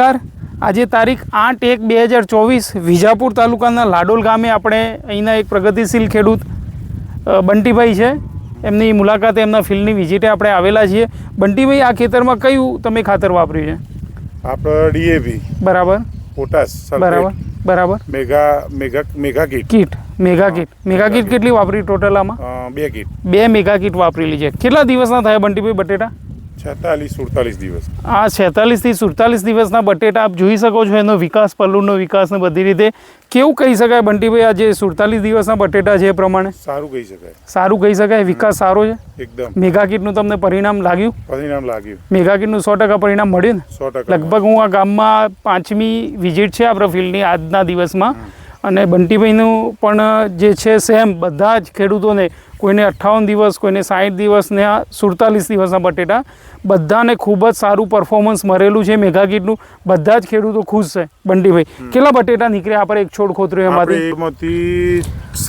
નમસ્કાર. આજે તારીખ આઠ એક બે હજાર ચોવીસ વિજાપુર તાલુકાના લાડોલ ગામે આપણે અહીંના એક પ્રગતિશીલ ખેડૂત બંટીભાઈ છે. એમની મુલાકાતે એમના ફિલ્ડની વિઝિટે આપણે આવેલા છીએ. બંટીભાઈ આ ખેતરમાં કયું તમે ખાતર વાપર્યું છે? આપણે ડીએપી. છે બરાબર પોટાસ બરાબર બરાબર. Mega mega mega kit. Kit mega kit. Mega kit કેટલી વાપરી ટોટલ આમાં? બે કીટ. બે મેગા કીટ વાપરેલી છે. કેટલા દિવસના થયા બંટીભાઈ બટેટા? છેતાલીસ સુડતાલીસ દિવસ. આ છેતાલીસથી સુડતાલીસ દિવસના બટેટા આપ જોઈ શકો છો એનો વિકાસ પલ્લુનો વિકાસ ને બધી રીતે. કેવું કહી શકાય બંટીભાઈ આ જે સુડતાલીસ દિવસના બટેટા છે એ પ્રમાણે? સારું કહી શકાય. સારું કહી શકાય? વિકાસ સારો છે? એકદમ. મેગા કીટનું તમને પરિણામ લાગ્યું? પરિણામ લાગ્યું. મેગા કીટનું સો ટકા પરિણામ મળ્યું ને? સો ટકા. લગભગ હું આ ગામમાં પાંચમી વિઝિટ છે આપણા ફિલ્ડની આજના દિવસમાં. અને બંટીભાઈનું પણ જે છે સેમ બધા જ ખેડૂતોને કોઈને અઠ્ઠાવન દિવસ કોઈને સાઠ દિવસ ને આ સુડતાલીસ દિવસના બટેટા. બધાને ખૂબ જ સારું પરફોર્મન્સ મળેલું છે મેગાગીટનું બધા જ ખેડૂતો ખુશ છે બંટીભાઈ. કેટલા બટેટા નીકળ્યા આપણે એક છોડ ખોતર્યું એમાંથી?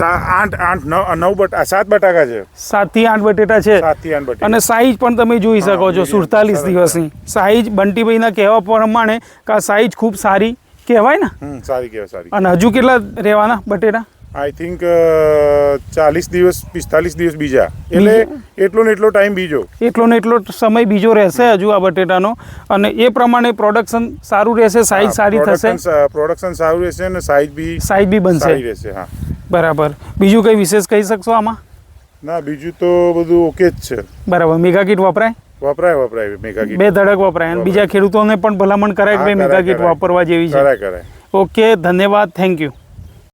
આઠ આઠ નવ નવ બટા સાત બટાકા છે. સાતથી આઠ બટેટા છે. સાતથી આઠ અને સાઈઝ પણ તમે જોઈ શકો છો સુડતાલીસ દિવસની. સાઈઝ બંટીભાઈના કહેવા પ્રમાણે કે આ સાઈઝ ખૂબ સારી કહેવાય ને? સારી કહેવાય સારી. અને હજુ કેટલા રહેવાના બટેટા? આઈ થિંક ચાલીસ દિવસ પિસ્તાલીસ દિવસ બીજા. એટલે એટલો ને એટલો ટાઈમ બીજો. એટલો ને એટલો સમય બીજો રહેશે હજુ આ બટેટાનો. અને એ પ્રમાણે પ્રોડક્શન સારું રહેશે સાઈઝ સારી થશે. પ્રોડક્શન સારું રહેશે અને સાઈઝ બી સાઈઝ બી બનશે. સારી રહેશે હા. બરાબર. બીજું કંઈ વિશેષ કહી શકશો આમાં? ના બીજું તો બધું ઓકે જ છે. બરાબર. મેગા કીટ વપરાય? વપરાય વપરાય મેગા કીટ બે ધડક વપરાય. અને બીજા ખેડૂતોને પણ ભલામણ કરાય કે ભાઈ મેગા કીટ વાપરવા જેવી છે. કરાય કરાય. ઓકે ધન્યવાદ. Thank you